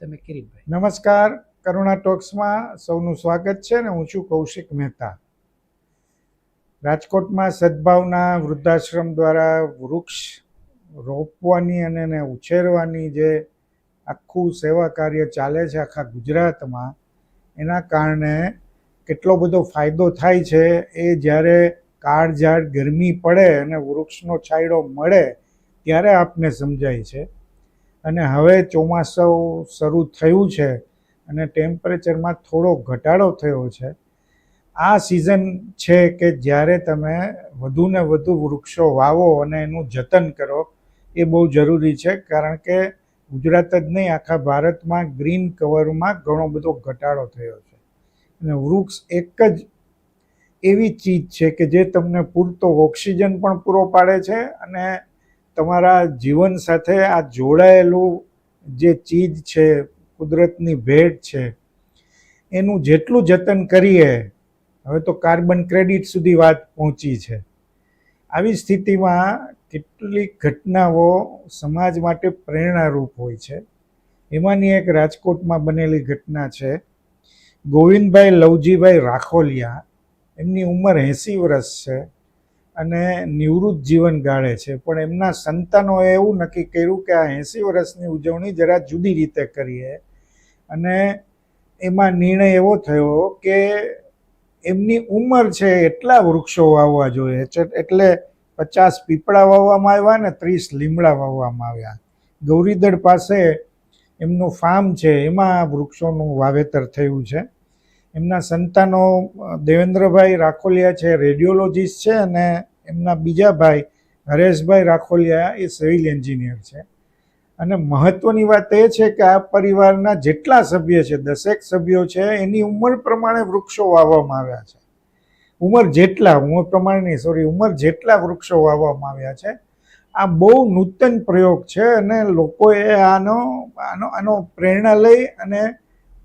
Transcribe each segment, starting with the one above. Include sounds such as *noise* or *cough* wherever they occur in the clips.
તમે કિરીટભાઈ નમસ્કાર. કરુણા ટોક્સમાં સૌનું સ્વાગત છે ને હું છું કૌશિક મહેતા. રાજકોટમાં સદભાવના વૃદ્ધાશ્રમ દ્વારા વૃક્ષ રોપવાની અને એને ઉછેરવાની જે આખું સેવા કાર્ય ચાલે છે આખા ગુજરાતમાં, એના કારણે કેટલો બધો ફાયદો થાય છે એ જ્યારે કાળઝાળ ગરમી પડે અને વૃક્ષનો છાંયડો મળે, ત્યારે આપને સમજાય છે. અને હવે ચોમાસું શરૂ થયું છે અને ટેમ્પરેચરમાં થોડો ઘટાડો થયો છે. આ સિઝન છે કે જ્યારે તમે વધુને વધુ વૃક્ષો વાવો અને એનું જતન કરો, એ બહુ જરૂરી છે. કારણ કે ગુજરાત જ નહીં, આખા ભારતમાં ગ્રીન કવરમાં ઘણો બધો ઘટાડો થયો છે. અને વૃક્ષ એક જ એવી ચીજ છે કે જે તમને પૂરતો ઓક્સિજન પણ પૂરો પાડે છે અને તમારા જીવન સાથે આ જોડાયેલું જે ચીજ છે, કુદરતની ભેટ છે, એનું જેટલું જતન કરીએ, હવે તો કાર્બન ક્રેડિટ સુધી વાત પહોંચી છે. આવી સ્થિતિમાં કેટલીક ઘટનાઓ સમાજ માટે પ્રેરણારૂપ હોય છે. એમાંની એક રાજકોટમાં બનેલી ઘટના છે. ગોવિંદભાઈ લવજીભાઈ રાખોલિયા, એમની ઉંમર એંસી વર્ષ છે. અને નિવૃત્ત જીવન ગાળે છે. પણ એમના સંતાનોએ એવું નક્કી કર્યું કે આ એંસી વર્ષની ઉજવણી જરા જુદી રીતે કરીએ. અને એમાં નિર્ણય એવો થયો કે એમની ઉંમર છે એટલા વૃક્ષો વાવવા જોઈએ. એટલે પચાસ પીપળા વાવવામાં આવ્યા ને ત્રીસ લીમડા વાવવામાં આવ્યા. ગૌરીદળ પાસે એમનું ફાર્મ છે, એમાં વૃક્ષોનું વાવેતર થયું છે. એમના સંતાનો દેવેન્દ્રભાઈ રાખોલિયા છે, રેડિયોલોજીસ્ટ છે અને એમના બીજા ભાઈ હરેશભાઈ રાખોલિયા એ સિવિલ એન્જિનિયર છે. અને મહત્વની વાત એ છે કે આ પરિવારના જેટલા સભ્ય છે, દસેક સભ્યો છે, એની ઉંમર પ્રમાણે વૃક્ષો વાવવામાં આવ્યા છે. ઉંમર જેટલા, ઉંમર પ્રમાણે નહીં સોરી ઉંમર જેટલા વૃક્ષો વાવવામાં આવ્યા છે, આ બહુ નૂતન પ્રયોગ છે અને લોકોએ આનો આનો આનો પ્રેરણા લઈ અને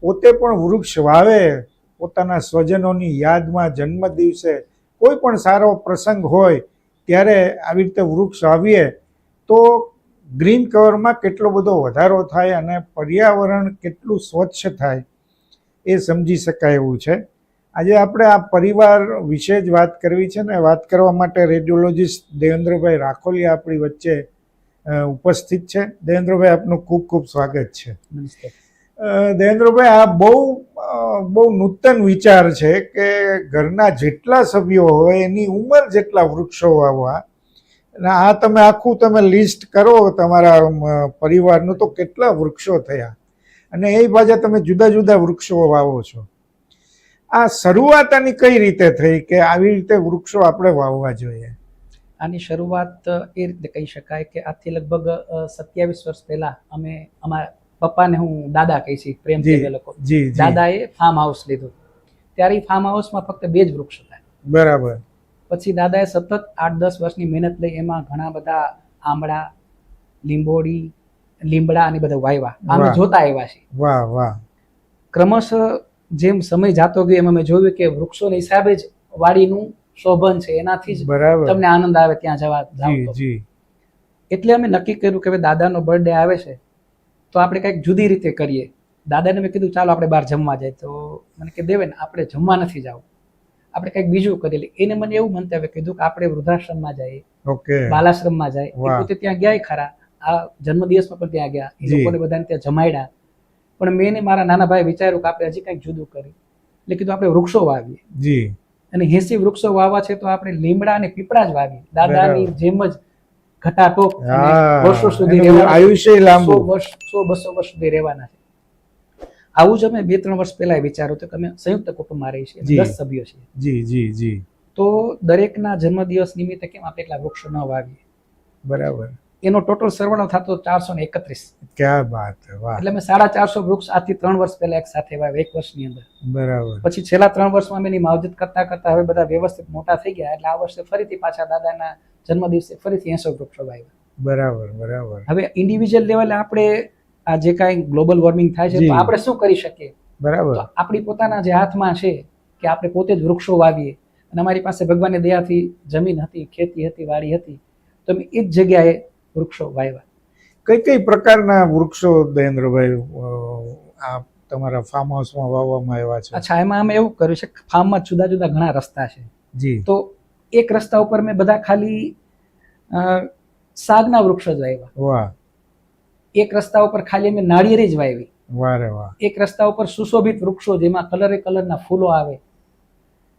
પોતે પણ વૃક્ષ વાવે પોતાના સ્વજનોની યાદમાં જન્મદિવસે કોઈ પણ સારો પ્રસંગ હોય ત્યારે આવી રીતે વૃક્ષ વાવીએ તો ગ્રીન કવરમાં કેટલો બધો વધારો થાય અને પર્યાવરણ કેટલું સ્વચ્છ થાય એ સમજી શકાય એવું છે. આજે આપણે આ પરિવાર વિશે જ વાત કરવી છે ને વાત કરવા માટે રેડિયોલોજીસ્ટ દેવેન્દ્રભાઈ રાખોલિયા આપણી વચ્ચે ઉપસ્થિત છે. દેવેન્દ્રભાઈ આપનું ખૂબ ખૂબ સ્વાગત છે. નમસ્તે અ, દેવેન્દ્રભાઈ, આ બહુ બહુ નૂતન વિચાર છે કે ઘરના જેટલા સભ્યો હોય, એની ઉંમર જેટલા વૃક્ષો વાવવા, અને આ તમે આખું તમે લિસ્ટ કરો તમારા પરિવારનું, તો કેટલા વૃક્ષો થયા? અને એ પાછા તમે જુદા જુદા વૃક્ષો વાવો છો. આ શરૂઆત આની કઈ રીતે થઈ કે આવી રીતે વૃક્ષો આપણે વાવવા જોઈએ? આની શરૂઆત એ રીતે કહી શકાય કે આજથી લગભગ સત્યાવીસ વર્ષ પહેલાં અમે અમારા પપ્પાને હું દાદા કહી છી પ્રેમથી એ લોકો. દાદાએ ફાર્મ હાઉસ લીધું. ત્યારે એ ફાર્મ હાઉસમાં ફક્ત બે જ વૃક્ષ હતા. બરાબર. પછી દાદાએ સતત આઠ દસ વર્ષની મહેનત લઈ એમાં ઘણા બધા આંબળા લીંબોડી લીમડા અને બધા વાયવા. અમે જોતા આવ્યા છીએ. વાહ વાહ. ક્રમશઃ જેમ સમય જાતો ગયો એમ અમે જોયું કે વૃક્ષોના હિસાબે જ વાડીનું શોભન છે એનાથી જ તમને આનંદ આવે ત્યાં જવા જાવ જી. એટલે અમે નક્કી કર્યું કે હવે દાદાનો બર્થડે આવે છે તો આપણે કંઈક જુદી રીતે કરીએ. દાદાને મેં કીધું ચાલો આપણે બહાર જમવા જાય. તો મને કે દેવે ને આપણે જમવા નથી જવું. આપણે કંઈક બીજું કરી એને મને એવું મંતવ્ય કીધું કે આપણે વૃદ્ધાશ્રમમાં જઈએ ઓકે. બાલાશ્રમમાં જાય. એ પોતે ત્યાં ગયા ખરા. આ જન્મદિવસમાં પણ ત્યાં ગયા. એ. લોકોને બધાને ત્યાં જમાડ્યા. પણ મેં ને મારા નાના ભાઈ વિચાર્યું કે આપણે હજી કંઈક જુદું કરી એટલે કીધું આપણે વૃક્ષો વાવીએ. જી. અને એસી વૃક્ષો વાવવા છે તો આપણે લીમડા અને પીપળા જ વાવીએ. દાદાની. જેમ જ ઘટાટોપ વર્ષો સુધી આયુષ્ય લાંબુ. વર્ષ સો બસો વર્ષ સુધી રહેવાના છે. આવું જ અમે બે ત્રણ વર્ષ પહેલા વિચારો તો કે અમે સંયુક્ત કુટુંબમાં રહીએ છીએ. દસ સભ્યો છે જી જી જી. તો દરેકના જન્મદિવસ નિમિત્તે કેમ આપણે એટલા વૃક્ષો ન વાવીએ? બરાબર. એનો ટોટલ સરવાળો થતો ચારસો ને એકત્રીસ. ક્યાં વાત વાહ. એટલે મેં સાડા ચારસો વૃક્ષ આજથી ત્રણ વર્ષ પહેલા એક સાથે વાવ્યા એક વર્ષની અંદર. બરાબર. પછી છેલ્લા ત્રણ વર્ષમાં એની માવજત કરતા કરતા હવે બધા વ્યવસ્થિત મોટા થઈ ગયા એટલે આ વર્ષે ફરીથી પાછા દાદાના જન્મદિવસે ફરીથી એસો વૃક્ષો વાવ્યા. બરાબર બરાબર. હવે ઇન્ડિવિજ્યુઅલ લેવલે આપણે આ જે કાંઈ ગ્લોબલ વોર્મિંગ થાય છે તો આપણે શું કરી શકીએ? બરાબર. આપણી પોતાના જે હાથમાં છે કે આપણે પોતે જ વૃક્ષો વાવીએ અને અમારી પાસે ભગવાનની દયાથી જમીન હતી ખેતી હતી વાડી હતી તો અમે એ જ જગ્યાએ વૃક્ષો વાવ્યા કઈ કઈ પ્રકારના વૃક્ષો દયેન્દ્રભાઈ આ તમારા ફાર્મ હાઉસમાં વાવવામાં આવ્યા છે? અચ્છા એમાં અમે એવું કર્યું છે ફાર્મમાં જુદા જુદા ઘણા રસ્તા છે. જી. તો એક રસ્તા ઉપર મેં બધા ખાલી સાગના વૃક્ષો જ વાવ્યા વાહ. એક રસ્તા ઉપર ખાલી અમે નાળિયેરી જ વાવી વારે વાહ. એક રસ્તા ઉપર સુશોભિત વૃક્ષો જેમાં કલરે કલરના ફૂલો આવે.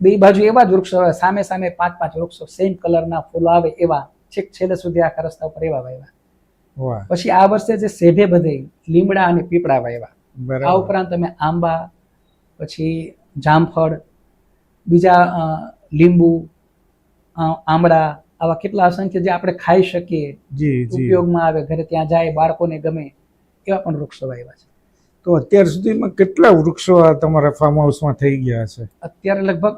બે બાજુ એવા જ વૃક્ષો આવે સામે સામે પાંચ પાંચ વૃક્ષો સેમ કલરના ફૂલો આવે એવા. છેક છેલ્લે સુધી આખા રસ્તા ઉપર એવા વાવ્યા પછી આ વર્ષે જે સેભે બધે લીમડા અને પીપળા વાવ્યા આ ઉપરાંત અમે આંબા પછી જામફળ બીજા લીંબુ આંબળા આમળા આવા કેટલા અસંખ્ય જે આપણે ખાઈ શકીએ ઉપયોગમાં આવે ઘરે ત્યાં જાય બાળકોને ગમે એવા પણ વૃક્ષો વાવ્યા છે. તો અત્યાર સુધીમાં કેટલા વૃક્ષો તમારા ફાર્મ હાઉસમાં થઈ ગયા છે? અત્યારે લગભગ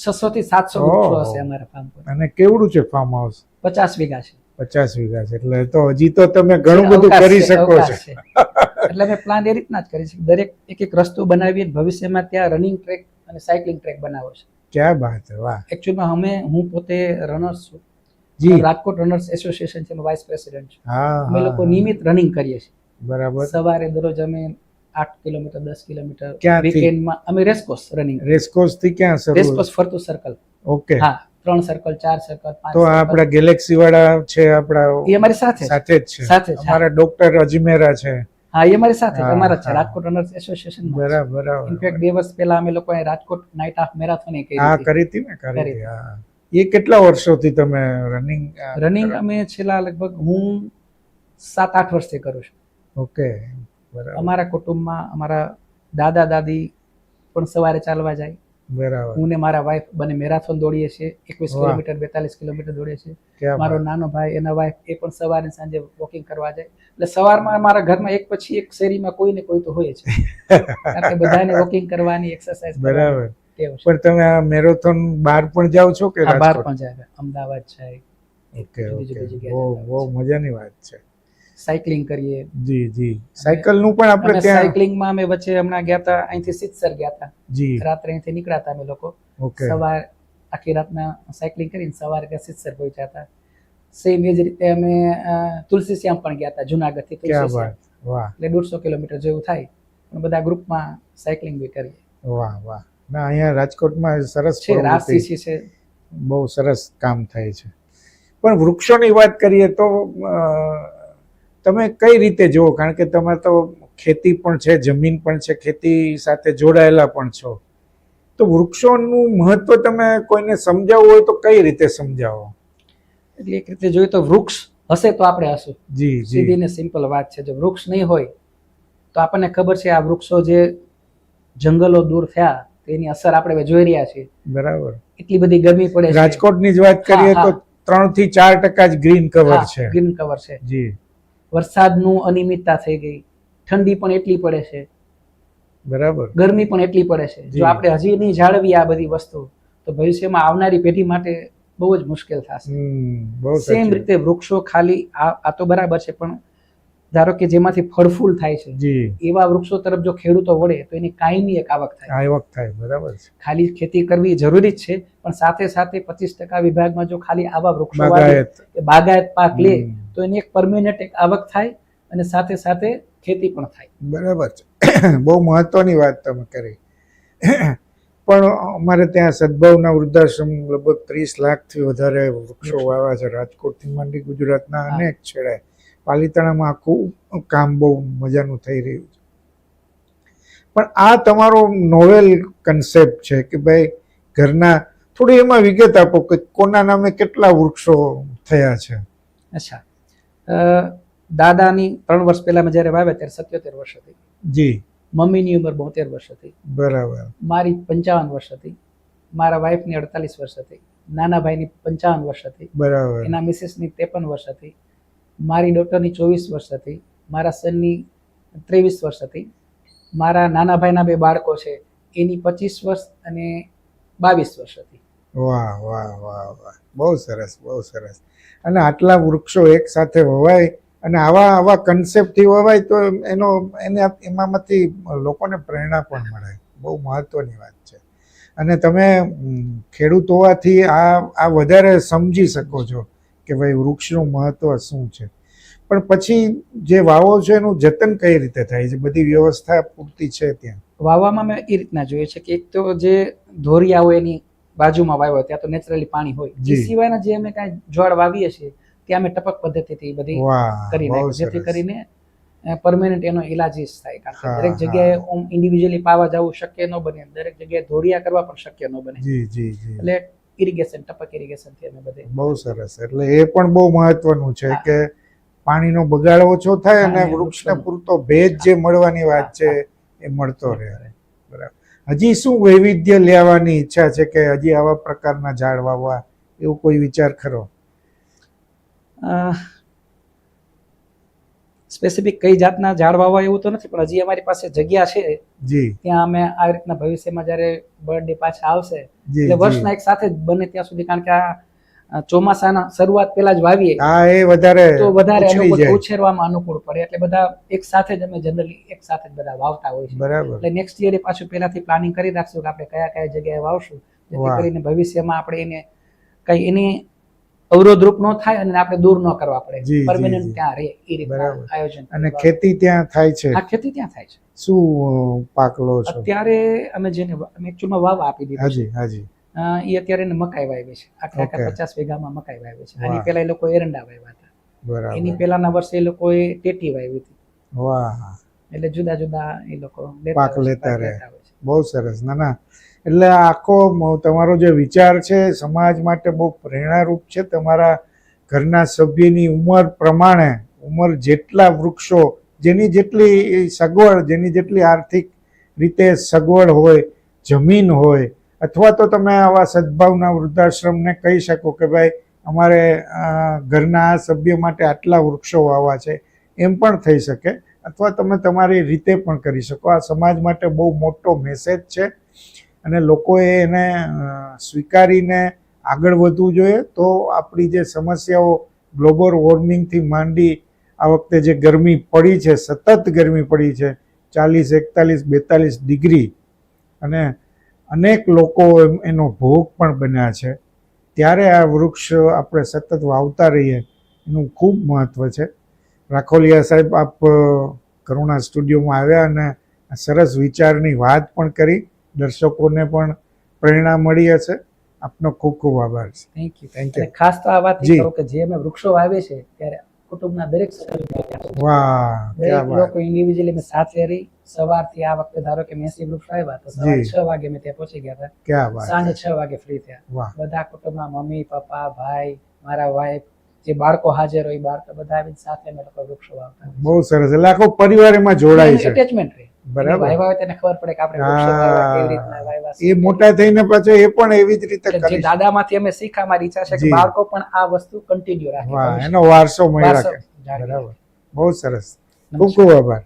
છસો થી સાતસો વૃક્ષો હશે અમારા ફાર્મ પર. અને કેવડું છે ફાર્મ હાઉસ પચાસ વીઘા છે. પચાસ વીઘા છે એટલે તો હજી તો તમે ઘણું બધું કરી શકો છો. એટલે અમે પ્લાન એ રીતના જ કરી છે દરેક એક એક રસ્તો બનાવીએ ભવિષ્યમાં ત્યાં રનિંગ ટ્રેક અને સાયકલિંગ ટ્રેક બનાવો છે. ક્યાં વાત છે વાહ. એકચ્યુઅલમાં અમે હું પોતે રનર્સ છું. જી. રાજકોટ રનર્સ એસોસિએશન છે વાઇસ પ્રેસિડેન્ટ છું. અમે લોકો. નિયમિત રનિંગ કરીએ છીએ. બરાબર. સવારે દરરોજ અમે આઠ કિલોમીટર દસ કિલોમીટર? વીકેન્ડમાં અમે રેસકોર્સ રનિંગ રેસકોર્સથી ક્યાં શરૂ રેસકોર્સ ફરતું સર્કલ ઓકે હા ત્રણ સર્કલ ચાર સર્કલ પાંચ તો આપણા ગેલેક્સી વાળા છે આપણા એ અમારી સાથે સાથે જ છે. સાથે. અમારા ડોક્ટર અજમેરા છે. હા એ અમારી સાથે અમારા છે રાજકોટ રનર્સ એસોસિએશન બરાબર ઇનફેક્ટ બરાબર. બે વર્ષ પહેલા અમે લોકોએ રાજકોટ નાઇટ હાફ મેરાથોન એ હા કરી કરી હતી ને કરી કરી હા. એ કેટલા વર્ષોથી તમે રનિંગ રનિંગ અમે છેલ્લા લગભગ હું સાત આઠ વર્ષથી કરું છું. ઓકે અમારા કુટુંબમાં અમારા દાદા દાદી પણ સવારે ચાલવા જાય. બરાબર. હું ને મારા વાઈફ બંને મેરાથોન દોડીએ છીએ એકવીસ કિલોમીટર બેતાલીસ કિલોમીટર દોડીએ છીએ. મારો નાનો ભાઈ એના વાઈફ એ પણ સવારે સાંજે વોકિંગ કરવા જાય. એટલે સવારમાં મારા ઘરમાં એક પછી એક શેરીમાં કોઈ ને કોઈ તો હોય છે કારણ કે બધાને વોકિંગ કરવાની એક્સરસાઇઝ બરાબર. પણ તમે આ મેરેથોન બહાર પણ જાઓ છો કે બહાર પણ જાય. અમદાવાદ જાય ઓકે ઓકે. બહુ બહુ મજાની વાત છે. સાયકલિંગ કરીએ. જી જી. સાયકલનું પણ આપણે ત્યાં સાયકલિંગમાં અમે વચ્ચે હમણાં ગયા હતા અહીંથી સિત્સર ગયા હતા જી. રાત્રે અહીંથી નીકળ્યા હતા અમે લોકો. સવાર આખી રાતના સાયકલિંગ કરીને સવારે ત્યાં સિત્સર પહોંચ્યા હતા સેમ એ જ રીતે અમે તુલસી શ્યામ પણ ગયા હતા જુનાગઢથી તુલસી એટલે દોઢસો કિલોમીટર જેવું થાય પણ બધા ગ્રુપમાં સાયકલિંગ બી કરીએ. વાહ વાહ. ના અહીંયા રાજકોટમાં સરસ છે રાસ છે. બહુ સરસ કામ થાય છે. પણ વૃક્ષોની વાત કરીએ તો તમે કઈ રીતે જુઓ? કારણ કે તમે તો ખેતી પણ છે જમીન પણ છે ખેતી સાથે જોડાયેલા પણ છો. તો વૃક્ષોનું મહત્વ તમે કોઈને સમજાવવું હોય તો કઈ રીતે સમજાવો? એટલે એક રીતે જોઈએ તો વૃક્ષ હશે તો આપણે હશું. જી સીધી જી ને સિમ્પલ વાત છે જો વૃક્ષ નહીં હોય તો આપણને ખબર છે આ વૃક્ષો જે જંગલો દૂર થયા તેની અસર આપણે જોઈ રહ્યા છીએ. બરાબર. એટલી બધી ગરમી પડે રાજકોટની જ વાત કરીએ તો ત્રણથી ચાર ટકા જ ગ્રીન કવર છે. ગ્રીન કવર છે. જી. વરસાદનું અનિયમિતતા થઈ ગઈ. ઠંડી પણ એટલી પડે છે. બરાબર. ગરમી પણ એટલી પડે છે. જો આપણે હજી નહીં જાળવીએ આ બધી વસ્તુ તો ભવિષ્યમાં આવનારી પેઢી માટે બહુ જ મુશ્કેલ થશે. સેમ રીતે વૃક્ષો ખાલી આ આ તો બરાબર છે પણ ધારો કે જેમાંથી ફળફૂલ થાય છે. જી. એવા વૃક્ષો તરફ જો ખેડૂતો વળે તો એની કાયમી એક આવક થાય. આવક થાય બરાબર છે. ખાલી ખેતી કરવી જરૂરી જ છે પણ સાથે સાથે પચીસ ટકા વિભાગમાં જો ખાલી આવા વૃક્ષો બાગાયત. પાક લે તો એની એક પરમેનન્ટ એક આવક થાય અને સાથે સાથે ખેતી પણ થાય. બરાબર છે. *coughs* બહુ મહત્વની વાત તમે કરી. *coughs* પણ અમારે ત્યાં સદભાવના વૃદ્ધાશ્રમ લગભગ ત્રીસ લાખથી વધારે વૃક્ષો વાવ્યા છે. રાજકોટથી માંડી ગુજરાતના અનેક છેડે. પાલિતાણામાં આખું કામ બહુ મજાનું થઈ રહ્યું છે. પણ આ તમારો નોવેલ કન્સેપ્ટ છે કે ભાઈ ઘરના થોડી એમાં વિગત આપો કે કોના નામે કેટલા વૃક્ષો થયા છે? અચ્છા. દાદાની ત્રણ વર્ષ પહેલા મેં જ્યારે વાવ્યા ત્યારે સત્યોતેર વર્ષ હતી. જી. મમ્મીની ઉંમર બોતેર વર્ષ હતી. બરાબર. મારી પંચાવન વર્ષ હતી. મારા વાઈફની અડતાલીસ વર્ષ હતી. નાના ભાઈની પંચાવન વર્ષ હતી. બરાબર. એના મિસિસની ત્રેપન વર્ષ હતી. મારી ડોટરની ચોવીસ વર્ષ હતી, મારા સનની ત્રેવીસ વર્ષ હતી, મારા નાના ભાઈના બે બાળકો છે, એની પચીસ વર્ષ અને બાવીસ વર્ષ હતી. વાહ વાહ વાહ વાહ. બહુ સરસ બહુ સરસ. અને આટલા વૃક્ષો એક સાથે વવાય અને આવા આવા કન્સેપ્ટથી વવાય તો એનો, એને એમાંથી લોકોને પ્રેરણા પણ મળે. બહુ મહત્વની વાત છે. અને તમે ખેડૂત હોવાથી આ આ વધારે સમજી શકો છો. કે ભાઈ વૃક્ષનું મહત્વ શું છે? પણ પછી જે વાવો છે એનું જતન કઈ રીતે થાય છે? બધી વ્યવસ્થા પૂરતી છે ત્યાં? વાવવામાં મેં એ રીતના જોઈએ છે કે એક તો જે ધોરિયા હોય એની બાજુમાં વાવ્યો ત્યાં તો નેચરલી પાણી હોય. એ સિવાયના જે અમે કાંઈ છોડ વાવીએ છીએ ત્યાં અમે ટપક પદ્ધતિથી બધી કરી જેથી કરીને પરમેનન્ટ એનો ઇલાજીસ થાય. કારણ કે દરેક જગ્યાએ ઓમ ઇન્ડિવિજ્યુઅલી પાવા જવું શક્ય ન બને. દરેક જગ્યાએ ધોરિયા કરવા પણ શક્ય ન બને. એટલે ઇરિગેશન ટપક ઇરિગેશનથી અમે બધે. બહુ સરસ. એટલે એ પણ બહુ મહત્વનું છે કે પાણીનો બગાડ ઓછો થાય અને વૃક્ષને પૂરતો ભેજ જે મળવાની વાત છે એ મળતો રહે. બરાબર. હજી શું વૈવિધ્ય લેવાની ઈચ્છા છે કે હજી આવા પ્રકારના ઝાડ વાવવા? એવો કોઈ વિચાર ખરો? સ્પેસિફિક કઈ જાતના ઝાડ વાવવા એવું તો નથી પણ હજી અમારી પાસે જગ્યા છે. જી. ત્યાં અમે આ રીતના ભવિષ્યમાં જ્યારે બર્થડે પાછા આવશે એટલે વર્ષના એક સાથે જ બને ત્યાં સુધી કારણ કે આ ચોમાસાના શરૂઆત પહેલા જ વાવીએ. હા એ વધારે તો વધારે અનુકૂળ ઉછેરવામાં અનુકૂળ પડે એટલે બધા એક સાથે જ અમે જનરલી એક સાથે જ બધા વાવતા હોય છે. બરાબર. એટલે નેક્સ્ટ યર પાછું પહેલાથી પ્લાનિંગ કરી રાખશું કે આપણે કયા કયા જગ્યાએ વાવશું જેથી કરીને ભવિષ્યમાં આપણે એને કઈ એની અવરોધરૂપ ન થાય અને આપણે દૂર ન કરવા પડે. પરમેનન્ટ ત્યાં રહે એ રીતે આયોજન અને ખેતી ત્યાં થાય છે? આ ખેતી ત્યાં થાય છે. શું પાક લો છો? અત્યારે અમે જેને અમે એકચ્યુઅલમાં વાવ આપી દીધું હાજી હાજી. એ અત્યારે એને મકાઈ વાવી છે. આખા આખા પચાસ વીઘામાં મકાઈ વાવે છે. આની પહેલા એ લોકો એરંડા વાવ્યા હતા. એની પહેલાના વર્ષે એ લોકોએ ટેટી વાવી હતી. વાહ. એટલે જુદા જુદા એ લોકો પાક લેતા રહે. બહુ સરસ. ના ના. એટલે આખો તમારો જે વિચાર છે, સમાજ માટે બહુ પ્રેરણારૂપ છે. તમારા ઘરના સભ્યની ઉંમર પ્રમાણે, ઉંમર જેટલા વૃક્ષો, જેની જેટલી સગવડ, જેની જેટલી આર્થિક રીતે સગવડ હોય, જમીન હોય, અથવા તો તમે આવા સદભાવના વૃદ્ધાશ્રમને કહી શકો કે ભાઈ, અમારે ઘરના આ સભ્ય માટે આટલા વૃક્ષો વાવા છે, એમ પણ થઈ શકે. અથવા તમે તમારી રીતે પણ કરી શકો. આ સમાજ માટે બહુ મોટો મેસેજ છે અને લોકોએ એને સ્વીકારીને આગળ વધવું જોઈએ. તો આપણી જે સમસ્યાઓ ગ્લોબલ વોર્મિંગથી માંડી આ વખતે જે ગરમી પડી છે, સતત ગરમી પડી છે, ચાલીસ, એકતાલીસ, બેતાલીસ ડિગ્રી અને અનેક લોકો એનો ભોગ પણ બન્યા છે. ત્યારે આ વૃક્ષ આપણે સતત વાવતા રહીએ, એનું ખૂબ મહત્ત્વ છે. રાખોલિયા સાહેબ આપ કરુણા સ્ટુડિયોમાં આવ્યા અને સરસ વિચારની વાત પણ કરી. દર્શકોને પણ પ્રેરણા મળી હશે. આપનો ખૂબ ખૂબ આભાર છે. થેન્ક યુ થેન્ક યુ ખાસ તો આ વાત કરો કે જે અમે વૃક્ષો વાવે છે ત્યારે કુટુંબના દરેક સભ્યો વાહ દરેક ક્યાં વાત. લોકો ઇન્ડિવિજ્યુઅલી અમે સાથે રહી સવારથી આ વખતે ધારો કે મેસી વૃક્ષ આવ્યા તો સવારે. છ વાગે મેં ત્યાં પહોંચી ગયા હતા. ક્યાં વાત. સાંજે છ વાગે ફ્રી થયા. વાહ. બધા કુટુંબના મમ્મી પપ્પા ભાઈ મારા વાઈફ જે બાળકો હાજર હોય બાળકો બધા આવીને સાથે અમે લોકો વૃક્ષો વાવતા બહુ સરસ. એટલે આખો પરિવાર એમાં જોડાય છે. અટેચમેન્ટ રહે. બરાબર. વાવ્યા હોય તેને ખબર પડે કે આપણે કેવી રીતના વાવ્યા એ મોટા થઈને પાછો એ પણ એવી જ રીતે કરી દાદામાંથી અમે શીખા મારી ઈચ્છા છે કે બાળકો પણ આ વસ્તુ કન્ટિન્યુ રાખે. એનો વારસો મળી રાખે. બરાબર. બહુ સરસ. ખૂબ ખૂબ આભાર.